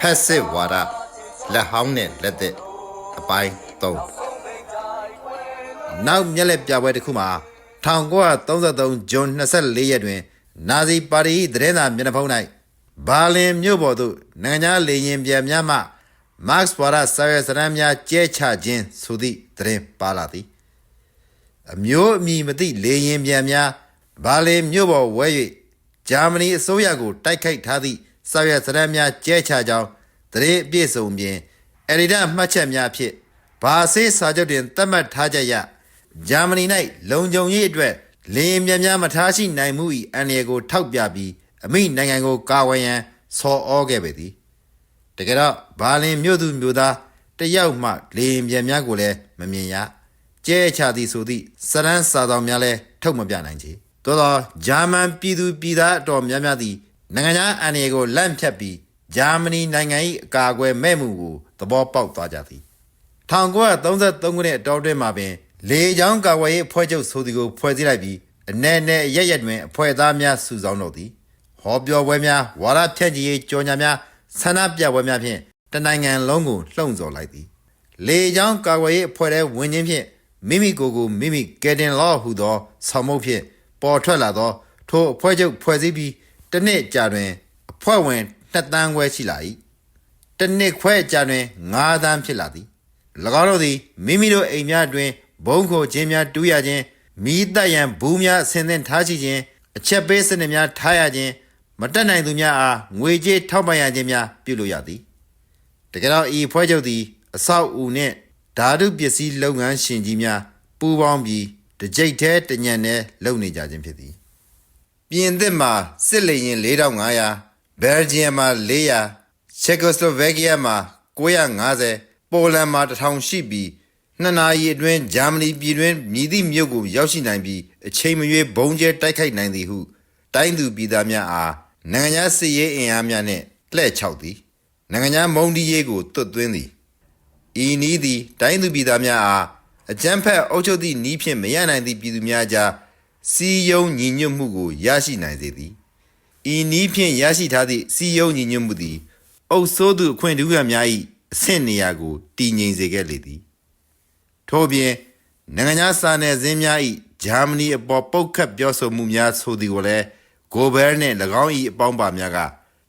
ဖက်စစ်ဝါဒလက်ဟောင်းနဲ့လက်သက်အပိုင်း3နောက်မျက်လက်ပြပွဲတစ်ခုမှာ1933ဇွန်24ရက်တွင် နာဇီပါတီ၏သတင်းစာမျက်နှာဖုံး၌ဘာလင်မြို့ပေါ်သို့နိုင်ငံခြားလေရင်ပြန်များမှမတ်စ်ဝါဒစာရွက်စာတမ်းများကျဲချခြင်းဆိုသည့်သတင်းပါလာသည် အမျိုးအမည်မသိလေရင်ပြန်များဘာလင်မြို့ပေါ်ဝဲ၍ဂျာမနီအစိုးရကိုတိုက်ခိုက်ထားသည့်စာရွက်စာတမ်းများကျဲချကြောင်းတရေအပြည့်စုံပြင်အရီဒမှတ်ချက်များဖြင့်ဘာဆေးစာချုပ်တွင်သတ်မှတ်ထားချက်ရဂျာမနီ၌လုံခြုံရေးအတွက်လေရင်ပြန်များမထားရှိနိုင်မှု၏အန္တရာယ်ကိုထောက်ပြပြီးအမိနိုင်ငံကိုကာဝယ်ရန်ဆော်ဩခဲ့ပေသည်တကယ်တော့ဘာလင်မြို့သူမြို့သားတယောက်မှလေရင်ပြန်များကိုလည်းမမြင်ရ ကျဲချသည်ဆိုသည့်စရန်စာတော်များလည်းထုတ်မပြနိုင်ချေသို့သောဂျာမန်ပြည်သူပြည်သားအတော်များများသည်နိုင်ငံခြားအန္တရာယ်ကိုလန့်ဖြတ်ပြီးဂျာမနီနိုင်ငံ၏အကာအကွယ်မဲ့မှုကိုသဘောပေါက်သွားကြသည်1933ခုနှစ်အတော်တွင်မှာပင်လေချောင်းကာဝယ်ရေးအဖွဲ့ချုပ်ဆိုသည်ကိုဖွဲ့စည်းလိုက်ပြီးအနေနဲ့ရက်ရက်တွင်အဖွဲ့သားများစုဆောင်းတော့သည်ဟောပြောပွဲများဝါဒဖြန့်ချီရေးကြော်ညာများဆန္ဒပြပွဲများဖြင့်တနိုင်ငံလုံးကိုလှုံ့ဆော်လိုက်သည်လေချောင်းကာကွယ်ရေးအဖွဲ့ထဲဝင်ခြင်းဖြင့် မိမိကိုယ်ကိုမိမိကယ်တင်လောဟုသောဆောင်မှုဖြင့်ပေါ်ထွက်လာသော ထိုအဖွဲ့ချုပ်ဖွဲ့စည်းပြီးတစ်နှစ်ကြာတွင် အဖွဲ့ဝင်2တန်းခွဲရှိလာ၏တစ်နှစ်ခွဲကြာတွင်9တန်းဖြစ်လာသည်၎င်းတို့သည်မိမိတို့အိမ်များတွင်ဘုံခိုခြင်းများတူးရခြင်းမိသက်ရန်ဘူးများအဆင်သင့်ထားရှိခြင်းအချက်ပေးစနစ်များထားရခြင်းမတက်နိုင်သူများအားငွေကြေးထောက်ပံ့ရခြင်းများပြုလုပ်ရသည်တကယ်တော့ဤဖွဲ့ချုပ်သည်အဆောက်အဦနှင့် ဓာတုပစ္စည်းလုပ်ငန်းရှင်ကြီးများပူးပေါင်းပြီးတစ်ကြိတ်တည်းတညံနဲ့လုပ်နေကြခြင်းဖြစ်သည်ပြင်သစ်မှာစစ်လေရင်4500ဘယ်လ်ဂျီယံမှာ400ချက်ကိုစလိုဗက်ကီးယားမှာ950ပိုလန်မှာ1000ရှိပြီးနှစ်နာရီအတွင်းဂျာမနီပြည်တွင်းမြည်သည့်မြို့ကိုရောက်ရှိနိုင်ပြီးအချိန်မရွေးဘုံကျဲတိုက်ခိုက်နိုင်သည်ဟု တိုင်းသူပြည်သားများအားနိုင်ငံခြားစစ်ရေးအင်အားများနှင့်လှည့်ချောက်သည်နိုင်ငံခြားမုံဒီရေးကိုတွတ်သွင်းသည် ဤနီးသည်တိုင်းသူပြည်သားများအားအကြမ်းဖက်အုပ်ချုပ်သည့်နီးဖြင့်မရနိုင်သည့်ပြည်သူများကြားစီယုံညီညွတ်မှုကိုရရှိနိုင်စေသည်ဤနီးဖြင့်ရရှိထားသည့်စီယုံညီညွတ်မှုသည် အုပ်ဆိုးသူအခွင့်ထူးခံများ၏အဆင့်နေရာကိုတည်ငြိမ်စေခဲ့လေသည်ထို့ပြင်နိုင်ငံခြားစာနယ်ဇင်းများ၏ဂျာမနီအပေါ်ပုတ်ခတ်ပြောဆိုမှုများဆိုသည်ကိုလည်းဂိုဘဲနှင့်၎င်း၏အပေါင်းပါများက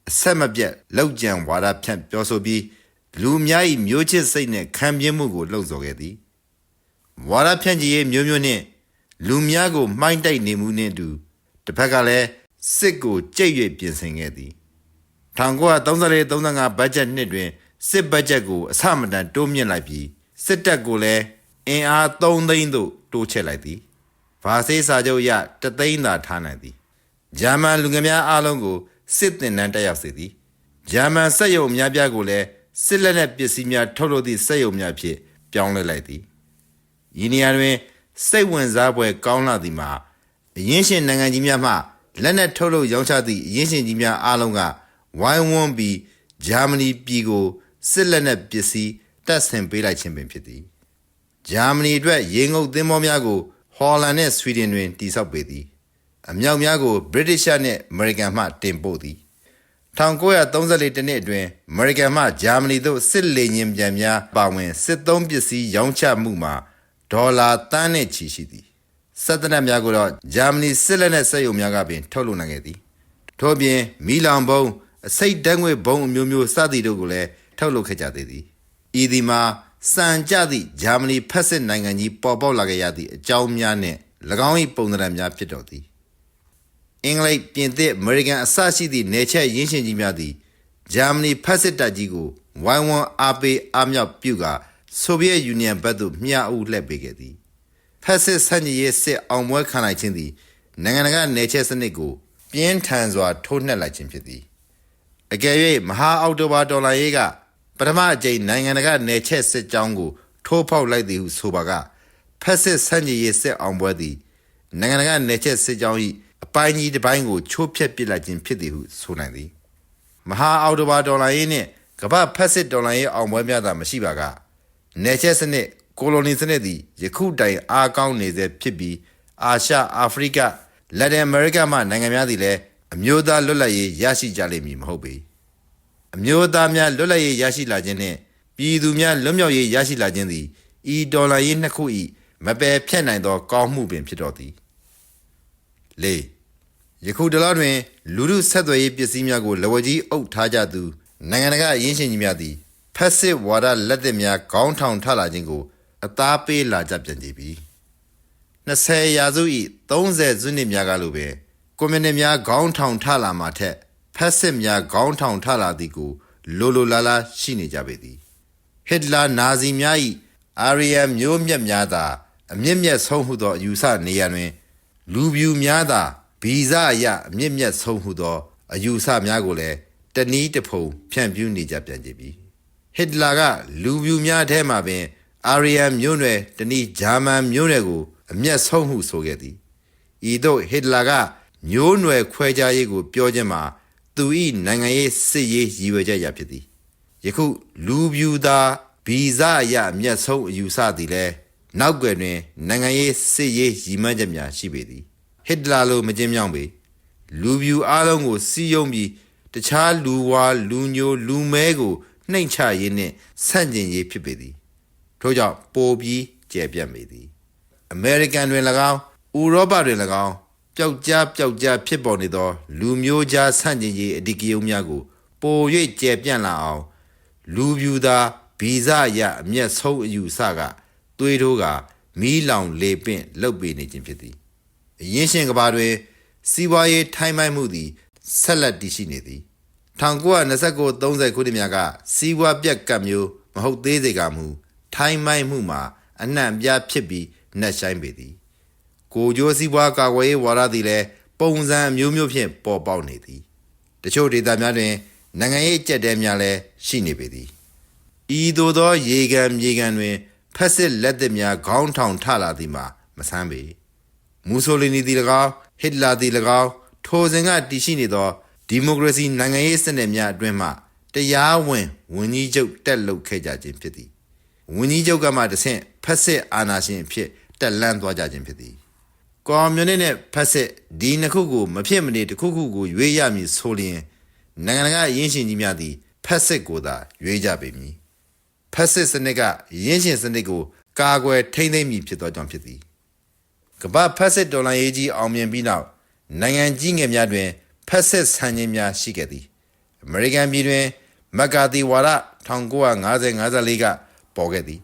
အဆက်မပြတ်လောက်ကျန်ဝါဒဖြန့်ပြောဆိုပြီး လူများ၏မျိုးချစ်စိတ်နှင့်ခံပြင်းမှုကိုလှုံ့ဆော်ခဲ့သည်ဝါဒဖြန့်ချီရေးမျိုးမျိုးနှင့်လူများကိုမှိုင်းတိုက်နေမှုနှင့်အတူတစ်ဖက်ကလည်းစစ်ကိုကြိတ်၍ပြင်ဆင်ခဲ့သည်1934-35ဘတ်ဂျက်နှစ်တွင်စစ်ဘတ်ဂျက်ကိုအဆမတန်တိုးမြင့်လိုက်ပြီးစစ်တပ်ကိုလည်းအင်အား3သိန်းသို့တိုးချဲ့လိုက်သည်။ဘာဆေးစာချုပ်အရတသိန်းသာထားနိုင်သည်။ဂျာမန်လူငယ်များအားလုံးကိုစစ်တင်နှန်းတက်ရောက်စေသည်။ဂျာမန်စက်ရုံအများပြားကိုလည်း စစ်လက်နက်ပစ္စည်းများထုတ်လုပ်သည့်စက်ရုံများဖြင့်ပြောင်းလဲလိုက်သည်။ဤနေရာတွင်စိတ်ဝင်စားပွဲကောင်းလာသည်မှာအရင်းရှင်နိုင်ငံကြီးများမှလက်နက်ထုတ်လုပ်ရောင်းချသည့်အရင်းရှင်ကြီးများအားလုံးကဝိုင်းဝန်းပြီးဂျာမနီပြည်ကိုစစ်လက်နက်ပစ္စည်းတပ်ဆင်ပေးလိုက်ခြင်းပင်ဖြစ်သည်ဂျာမနီအတွက်ရေငုပ်သင်္ဘောများကိုဟော်လန်နှင့်ဆွီဒင်တွင်တည်ဆောက်ပေသည်အမြောက်များကိုဗြိတိရှနှင့်အမေရိကန်မှတင်ပို့သည် 1934တနှစ်အတွင်းအမေရိကန်မှဂျာမနီသို့စစ်လေယာဉ်ပြန်များပါဝင်စစ်သုံးပစ္စည်းရောင်းချမှုမှာဒေါ်လာတန်းနဲ့ချီရှိသည်စစ်တပ်နက်များကိုတော့ဂျာမနီစစ်လက်နက်စက်ရုံများကပင်ထုတ်လုပ်နိုင်ခဲ့သည်ထို့ပြင်မီလောင်ဘုံအစိတ်တန်းငွေဘုံအမျိုးမျိုးစသည်တို့ကိုလည်းထုတ်လုပ်ခဲ့ကြသေးသည်ဤသည်မှာစံကြသည့်ဂျာမနီဖက်စစ်နိုင်ငံကြီးပေါ်ပေါက်လာခဲ့ရသည့်အကြောင်းများနှင့်၎င်း၏ပုံသဏ္ဍာန်များဖြစ်တော်သည် အင်္ဂလိပ်ပြင်သစ်အမေရိကန်အစရှိသည့်နေချက်ရင်းရှင်ကြီးများသည်ဂျာမနီဖက်စစ်တပ်ကြီးကိုဝိုင်းဝန်းအားပေးအားမြောက်ပြုကာဆိုဗီယက်ယူနီယံဘက်သို့မျှအုပ်လှည့်ပေးခဲ့သည်ဖက်စစ်ဆန့်ကျင်ရေးစစ်အောင်ပွဲခံလိုက်ခြင်းသည်နိုင်ငံတကာနေချက်စနစ်ကိုပြင်းထန်စွာထိုးနှက်လိုက်ခြင်းဖြစ်သည်အကယ်၍မဟာအောက်တိုဘာဒေါ်လာရေးကပထမအကြိမ်နိုင်ငံတကာနေချက်စစ်ကြောင်းကိုထိုးဖောက်လိုက်သည်ဟုဆိုပါကဖက်စစ်ဆန့်ကျင်ရေးစစ်အောင်ပွဲသည်နိုင်ငံတကာနယ်ချက်စစ်ကြောင်း၏ အပိုင်းကြီးတစ်ပိုင်းကိုချိုးဖျက်ပစ်လိုက်ခြင်းဖြစ်သည်ဟုဆိုနိုင်သည်မဟာအော်တိုဘာဒေါ်လာရေးနှင့်ကမ္ဘာဖက်စစ်ဒေါ်လာရေးအောင်ပွဲများသာမရှိပါကနယ်ချက်စနစ်ကိုလိုနီစနစ်သည်ယခုတိုင်အားကောင်းနေစေဖြစ်ပြီးအာရှအာဖရိကလက်တင်အမေရိကမှနိုင်ငံများသည်လည်းအမျိုးသားလွတ်လပ်ရေးရရှိကြလိမ့်မည်မဟုတ်ပေအမျိုးသားများလွတ်လပ်ရေးရရှိလာခြင်းနှင့်ပြည်သူများလွတ်မြောက်ရေးရရှိလာခြင်းသည်ဤဒေါ်လာရေးနှစ်ခု၏မပယ်ဖြတ်နိုင်သောကောင်းမှုပင်ဖြစ်တော်သည် ၄ယခုတလားတွင် လူမှုဆက်သွယ်ရေးပစ္စည်းများကိုလက်ဝဲကြီးအုပ်ထားကြသူနိုင်ငံတကာအရင်းရှင်ကြီးများသည်ဖက်စစ်ဝါဒလက်သစ်များခေါင်းထောင်ထလာခြင်းကို အသားပေးလာကြပြန်ကြပြီ20ရာစု၏30စုနှစ်များကလိုပင်ကွန်မြူနစ်များခေါင်းထောင်ထလာမှထက်ဖက်စစ်များခေါင်းထောင်ထလာသည်ကိုလိုလိုလားလားရှိနေကြပေသည်ဟစ်တလာနာဇီများ၏အာရီယန်မျိုးမြတ်များသာအမြင့်မြတ်ဆုံးဟုသောအယူဆနေရာတွင် လူပြူများသာဗီဇအရအမြင့်မြတ်ဆုံးဟုသော အယူဆများကိုလည်းတနည်းတစ်ဖုံဖြန့်ပြူးနေကြပြန်ကြပြီဟစ်တလာကလူပြူများထဲမှာပင် အာရီယန်မျိုးနွယ်တနည်းဂျာမန်မျိုးနွယ်ကို အမျက်ဆုံးဟုဆိုခဲ့သည်ဤသို့ဟစ်တလာကမျိုးနွယ်ခွဲခြားရေးကိုပြောခြင်းမှာသူ၏နိုင်ငံရေးစစ်ရေးရည်ရွယ်ချက်ရာဖြစ်သည်ယခုလူပြူသာဗီဇအရအမျက်ဆုံးအယူဆသည်လဲ နောက်ွယ်တွင်နိုင်ငံရေးစစ်ရေးရည်မှန်းချက်များရှိပေသည်ဟစ်တလာလိုမကျင်းမြောင်းပေလူပြူအားလုံးကိုစီးယုံပြီးတခြားလူဝါလူညိုလူမဲကိုနှိမ်ချရေးနှင့်ဆန့်ကျင်ရေးဖြစ်ပေသည်ထို့ကြောင့်ပိုပြီးကျယ်ပြန့်ပေသည်အမေရိကန်တွင်၎င်းဥရောပတွင်၎င်းပျောက်ကြားပျောက်ကြားဖြစ်ပေါ်နေသော လူမျိုးကြားဆန့်ကျင်ရေးအဓိကရုဏ်းများကို ပို၍ကျယ်ပြန့်လာအောင် လူပြူသာဗီဇရအမျက်ဆုံးအယူဆက သွေးထိုးကမီးလောင်လေပင့်လှုပ်ပေးနေခြင်းဖြစ်သည်အရင်းရှင်ကဘာတွင်စီးပွားရေးထိုင်းမိုက်မှုသည်ဆက်လက်တည်ရှိနေသည်1929 30ခုနှစ်များကစီးပွားပြက်ကပ်မျိုးမဟုတ်သေးစေကမူထိုင်းမိုက်မှုမှာအနှံ့အပြားဖြစ်ပြီးနှက်ဆိုင်ပေသည်ကိုကျိုးစီးပွားကာကွယ်ရေးဝါဒသည်လည်းပုံစံအမျိုးမျိုးဖြင့်ပေါ်ပေါက်နေသည်တချို့ဒေသများတွင်နိုင်ငံရေးအကြက်တဲများလည်းရှိနေပေသည်ဤသို့သောရေကန်မြေကန်တွင် ဖက်စစ်လက်သစ်များခေါင်းထောင်ထလာသည်မှာမဆန်းပေမူဆိုလီနီသည်၎င်းဟစ်လာသည်၎င်းထိုစဉ်ကတည်ရှိနေသောဒီမိုကရေစီနိုင်ငံရေးစနစ်များအတွင်းမှတရားဝင်ဝန်ကြီးချုပ်တက်လှုပ်ခဲ့ကြခြင်းဖြစ်သည်ဝန်ကြီးချုပ်ကမှတဆင့်ဖက်စစ်အာဏာရှင်အဖြစ်တက်လှမ်းသွားကြခြင်းဖြစ်သည်ကွန်မြူနစ်နဲ့ဖက်စစ်ဒီနှစ်ခုကိုမဖြစ်မနေတစ်ခုခုကိုရွေးရမည်ဆိုလျင်နိုင်ငံတကာရင်းရှင်ကြီးများသည်ဖက်စစ်ကိုသာရွေးကြပေမည် ဖက်စစ်စနစ်ကရင်းရှင်စနစ်ကိုကာကွယ်ထိမ့်သိမ့်မည်ဖြစ်သောကြောင့်ဖြစ်သည်ကမ္ဘာဖက်စစ်ဒေါ်လာရေးကြီးအောင်မြင်ပြီးနောက်နိုင်ငံကြီးငယ်များတွင်ဖက်စစ်ဆန်ခြင်းများရှိခဲ့သည်အမေရိကန်ပြည်တွင်မက်ကာတီဝါဒ1950-54ကပေါ်ခဲ့သည်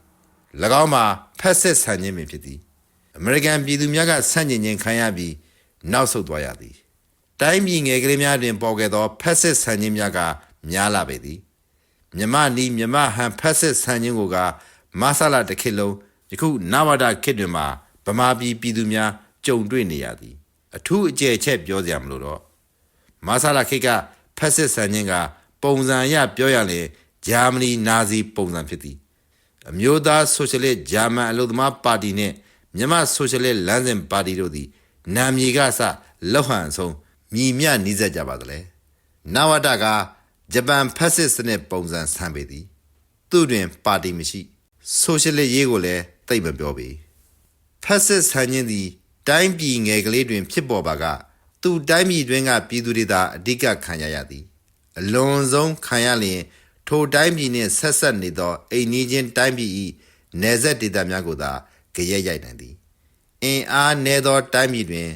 ၎င်းမှာဖက်စစ်ဆန်ခြင်းပင်ဖြစ်သည်အမေရိကန်ပြည်သူများကဆန့်ကျင်ခြင်းခံရပြီးနောက်ဆုတ်သွားရသည်တိုင်းပြည်ငယ်ကလေးများတွင်ပေါ်ခဲ့သောဖက်စစ်ဆန်ခြင်းများကများလာပေသည် မြမနီမြမဟန်ဖက်စစ်ဆန်ခြင်းကိုကမဆလာတစ်ခေတ်လုံးယခုနဝဒခေတ်တွင်မှာဗမာပြည်ပြည်သူများကြုံတွေ့နေရသည် အထူးအကျယ်ချက်ပြောစရာမလိုတော့မဆလာခေတ်ကဖက်စစ်ဆန်ခြင်းက ပုံစံအရပြောရရင်ဂျာမနီနာဇီပုံစံဖြစ်သည်အမျိုးသားဆိုရှယ်လစ်ဂျာမန်အလို့သမားပါတီနှင့်မြန်မာဆိုရှယ်လစ်လမ်းစဉ်ပါတီတို့သည်နာမည်ကစလောက်ဟန်အဆုံးမြည်မြနီးစပ်ကြပါသလဲနဝတက ဂျပန်ဖက်စစ်စနစ်ပုံစံဆန်ပေသည် သူတွင် ပါတီမရှိဆိုရှယ်လစ်ရေးကိုလည်းသိမ့်မပြောပေဖက်စစ်ဆန်ခြင်းသည် တိုင်းပြည်ငယ်ကလေးတွင် ဖြစ်ပေါ်ပါကသူတိုင်းပြည်တွင်ကပြည်သူတွေသာအဓိကခံရရသည် အလွန်ဆုံးခံရလျင် ထိုတိုင်းပြည်နှင့်ဆက်ဆက်နေသောအိမ်နီးချင်းတိုင်းပြည်၏နယ်စပ်ဒေသများကိုသာကြရက်ရိုက်နိုင်သည်အင်အားနည်းသောတိုင်းပြည်တွင်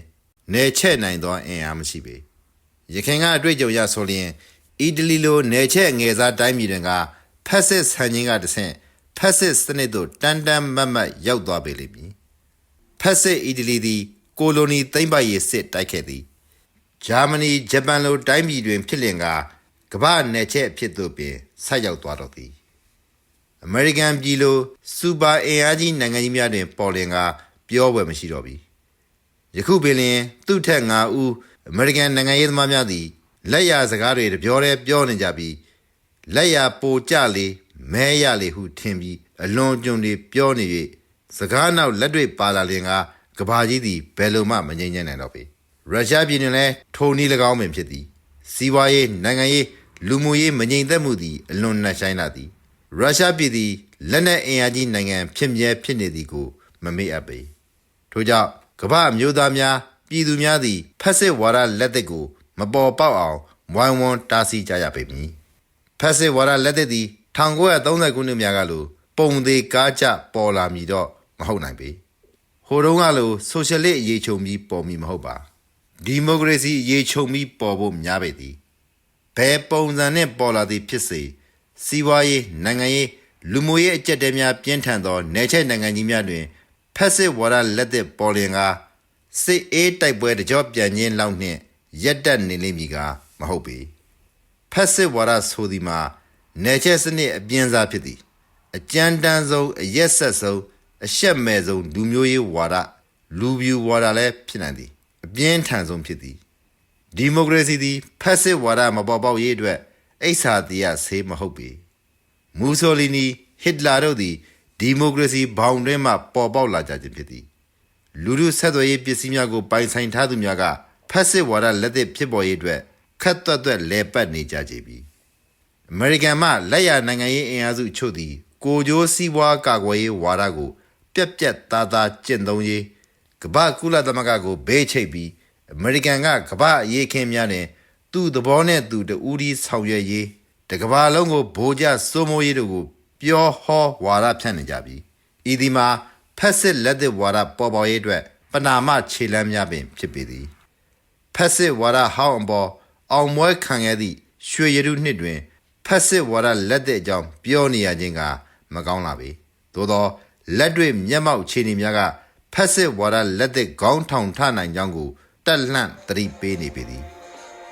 နယ်ချဲ့နိုင်သောအင်အားမရှိပေရခိုင်ကအတွေ့အကြုံရဆိုလျင် အီတလီလိုနယ်ချဲ့ငယ်စားတိုင်းပြည်တွင်ကဖက်စစ်ဆန်ခြင်းကတဆင့်ဖက်စစ်စနစ်သို့တန်တန်မတ်မတ်ရောက်သွားပေလိမ့်မည်ဖက်စစ်အီတလီသည်ကိုလိုနီသိမ့်ပိုက်ရေးစစ်တိုက်ခဲ့သည်ဂျာမနီဂျပန်လိုတိုင်းပြည်တွင်ဖြစ်လင်ကကမ္ဘာနယ်ချက်အဖြစ်သို့ပင်ဆက်ရောက်သွားတော့သည်အမေရိကန်ပြည်လိုစူပါအင်အားကြီးနိုင်ငံကြီးများတွင် ပေါ်လင်ကပြောပွဲမရှိတော့ပြီယခုပင်လင်သူ့ထက်၅ဦးအမေရိကန်နိုင်ငံရေးသမားများသည် လက်ရစကားတွေတပြောတည်းပြောနေကြပြီးလက်ရပိုကြလေမဲရလေဟုထင်ပြီးအလွန်ကျွံတွေပြောနေ၍စကားနောက်လက်တွေ့ပါလာလင်ကကဘာကြီးသည်ဘယ်လိုမှမငြိမ်းချမ်းနိုင်တော့ပေရုရှားပြည်တွင်လည်းထိုနည်း၎င်းပင်ဖြစ်သည်စီးပွားရေးနိုင်ငံရေးလူမှုရေးမငြိမ်သက်မှုသည်အလွန်နှက်ဆိုင်လာသည်ရုရှားပြည်သည်လက်နက်အင်အားကြီးနိုင်ငံဖြစ်မြဲဖြစ်နေသည်ကိုမမေ့အပ်ပေထို့ကြောင့်ကမ္ဘာမျိုးသားများပြည်သူများသည်ဖက်စစ်ဝါဒလက်သက်ကို မပေါ်ပေါက်အောင်ဝိုင်းဝန်းတားဆီးကြရပေမည်ဖက်စစ်ဝါဒလက်သက်သည်1930ခုနှစ်များကလိုပုံသေးကားကြပေါ်လာမည်တော့မဟုတ်နိုင်ပေဟိုတုန်းကလိုဆိုရှယ်လစ်အရေးချုံပြီးပေါ်မည်မဟုတ်ပါဒီမိုကရေစီအရေးချုံပြီးပေါ်ဖို့များပေသည်ဘယ်ပုံစံနဲ့ပေါ်လာသည်ဖြစ်စေစီးပွားရေးနိုင်ငံရေးလူမှုရေးအကျက်တဲများပြင်းထန်သောနယ်ချဲ့နိုင်ငံကြီးများတွင်ဖက်စစ်ဝါဒလက်သက်ပေါ်လင်ကားစစ်အေးတိုက်ပွဲတကြောပြန်ခြင်းလောက်နှင့် ရက်တက်နေလိမ့်မည်ကားမဟုတ်ပေဖက်စစ်ဝါဒဆိုသည်မှာနယ်ချဲ့စနစ်အပြင်းစားဖြစ်သည်အကြမ်းတမ်းဆုံးအရက်ဆက်ဆုံးအရှက်မဲ့ဆုံးလူမျိုးရေးဝါဒလူပြူဝါဒလည်းဖြစ်နိုင်သည်အပြင်းထန်ဆုံးဖြစ်သည်ဒီမိုကရေစီသည်ဖက်စစ်ဝါဒမပေါ်ပေါက်ရေးအတွက်အိဆာတရားဆေးမဟုတ်ပေမူဆိုလီနီဟစ်လာတို့သည်ဒီမိုကရေစီဘောင်တွင်းမှပေါ်ပေါက်လာကြခြင်းဖြစ်သည်လူလူဆက်သွယ်ရေးပစ္စည်းများကိုပိုင်ဆိုင်ထားသူများက ဖက်စစ်ဝါဒလက်သစ်ဖြစ်ပေါ်ရေးအတွက်ခက်သွက်သွက်လဲပတ်နေကြကြပြီအမေရိကန်မှလက်ရနိုင်ငံရေးအင်အားစုအချို့သည်ကိုကြိုးစီးပွားကာကွယ်ရေးဝါဒကို ပြက်ပြက်သားသားကျင့်သုံးရေးကမ္ဘာကုလသမဂ္ဂကိုဘေးချိတ်ပြီးအမေရိကန်ကကမ္ဘာအရေးခင်းများနဲ့သူ့သဘောနဲ့သူတူဒီဆောင်ရွက်ရေးတကမ္ဘာလုံးကိုဗိုလ်ကျစိုးမိုးရေးတို့ကိုပြောဟောဝါဒဖြန့်နေကြပြီဤဒီမှာဖက်စစ်လက်သစ်ဝါဒပေါ်ပေါ်ရေးအတွက်ပနာမခြေလမ်းများပင်ဖြစ်ပေသည် ဖက်စစ်ဝါဒဟောင်းအပေါ်အောင်မွဲခံရသည့်ရွှေရတုနှစ်တွင်ဖက်စစ်ဝါဒလက်သစ်အကြောင်းပြောနေရခြင်းကမကောင်းလာပေသို့သောလက်တွေ့မျက်မှောက်ခြေအနေများကဖက်စစ်ဝါဒလက်သစ်ခေါင်းထောင်ထနိုင်ကြောင်းကိုတက်လှန့်သတိပေးနေပေသည်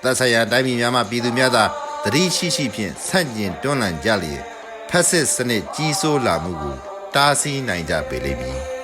သက်ဆိုင်ရာတိုင်းပြည်များမှပြည်သူများသာသတိရှိရှိဖြင့်ဆန့်ကျင်တွန်းလှန်ကြလျက်ဖက်စစ်စနစ်ကြီးစိုးလာမှုကိုတားဆီးနိုင်ကြပေလိမ့်မည်